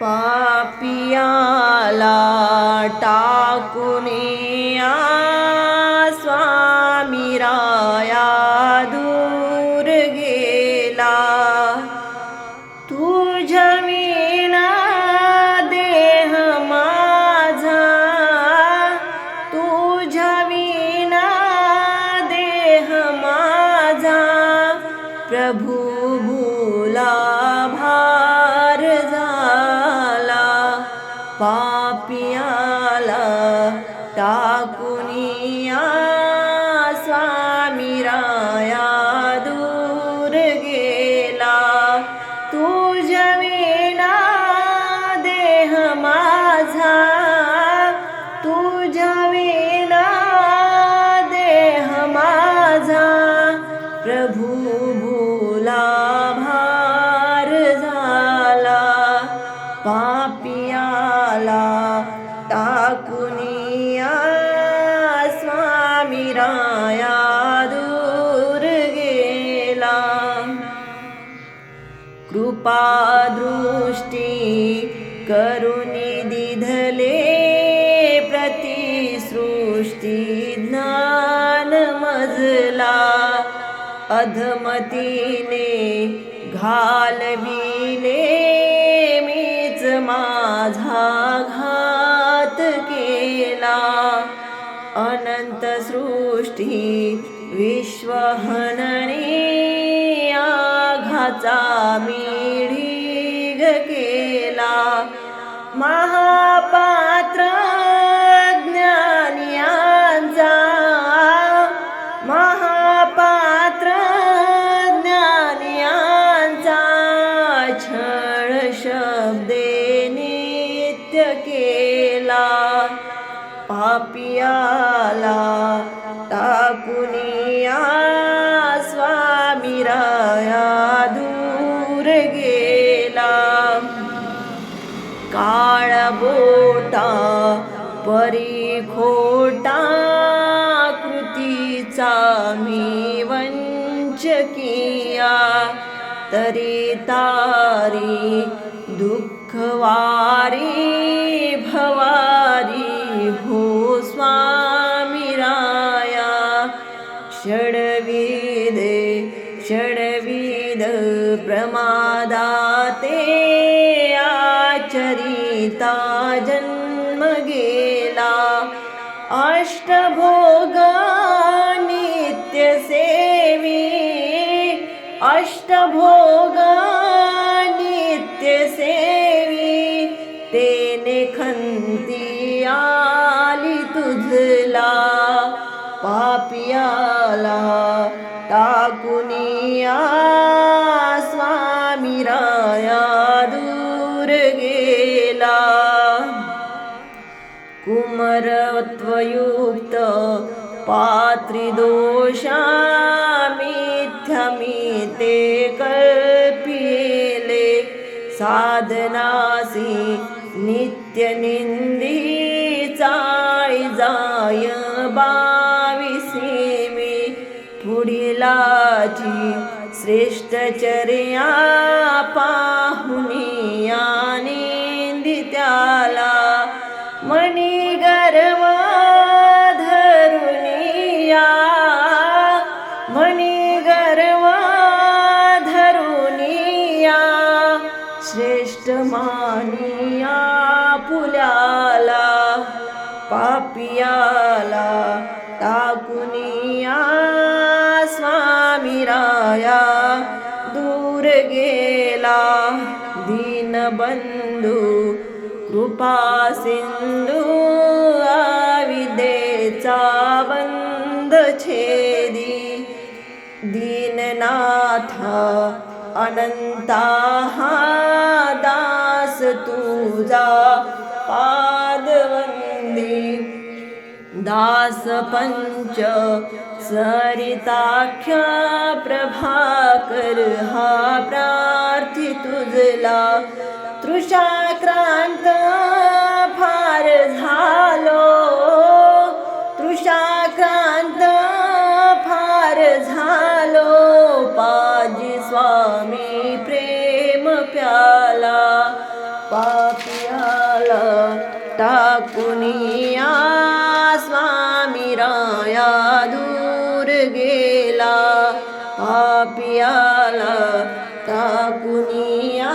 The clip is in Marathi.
पापियाला टाकुनिया स्वामी राया दूर गेला. तुझ्या विना देह माझा. तुझ्या विना देह माझा. प्रभू भूला भा कृपा दृष्टी करुणी दिधले प्रतिसृष्टी ज्ञान मजला अधमतीने घालविले मीच माझा घात केला. अनंत सृष्टी विश्वहननी आघाचा मिढीग केला महापात्र ज्ञानियांचा महापात्र ज्ञानियांचा छळ शब्दे नित्य केला. पापियाला टाकुनिया स्वामी राया परी खोटा कृतीचा मी वंचकिया. तरी तारी दुःखवारी भवारी हो स्वामी राया. षडविद षडविद प्रमादाते आचरिता जन्म सेना अष्टभोग नित्यसेवी अष्टभोग नित्यसेवी तेने खंती आली तुझला। पापियाला टाकुनिया स्वामी राया। कुमरत्वयुक्त पात्रिदोषा ते कल्पिले साधनासी नित्यनिंदी चाळी जाय बाविसीमी पुडिलाची श्रेष्ठचर्या पाहुनी। झाला टाकुनिया स्वामी राया दूर गेला दीनबंधू कृपा सिंधू आविदेचा बंद छेदी दीननाथा अनंता हा दास तुझा पादवंदी दास पंच सरिताख्या प्रभाकर हा प्रार्थी तुझला. तृषाक्रांत फार झालो. तृषाक्रांत फार झालो. पाजी स्वामी प्रेम प्याला. पापियाला टाकुनिया गेला पापियाला टाकुनिया